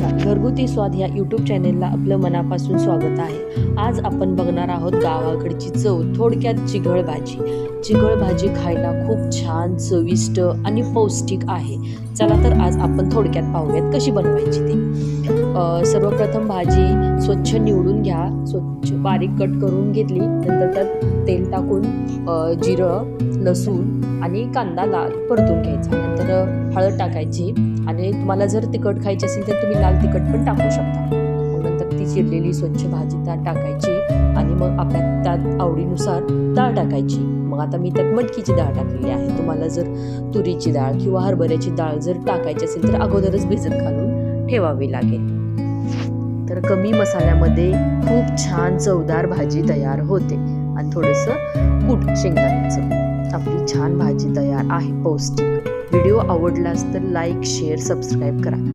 नमस्कार. घरगुती स्वाद ह्या यूट्यूब चॅनेलला आपलं मनापासून स्वागत आहे. आज आपण बघणार आहोत गावाकडची चव थोडक्यात चिघळ भाजी. चिघळ भाजी खायला खूप छान चविष्ट आणि पौष्टिक आहे. चला तर आज आपण थोडक्यात पाहूयात कशी बनवायची ती. सर्वप्रथम भाजी स्वच्छ निवडून घ्या. स्वच्छ बारीक कट करून घेतली. नंतर त्यात तेल टाकून जिरं लसूण आणि कांदा लाल परतून घ्यायचा. नंतर हळद टाकायची आणि तुम्हाला जर तिखट खायची असेल तर तुम्ही लाल तिखट पण टाकू शकता. मग नंतर ती चिरलेली स्वच्छ भाजी त्यात टाकायची आणि मग आपल्या त्यात आवडीनुसार डाळ टाकायची. मग आता मी त्यात मटकीची डाळ टाकलेली आहे. तुम्हाला जर तुरीची डाळ किंवा हरभऱ्याची डाळ जर टाकायची असेल तर अगोदरच भिजत घालून ठेवावी लागेल. तर कमी मसाल्यामध्ये खूप छान चवदार भाजी तयार होते. आणि थोडंसं कूट शेंगदाण्याचं. आपली छान भाजी तयार आहे पौष्टिक. व्हिडिओ आवडलास तर लाईक शेअर सबस्क्राईब करा.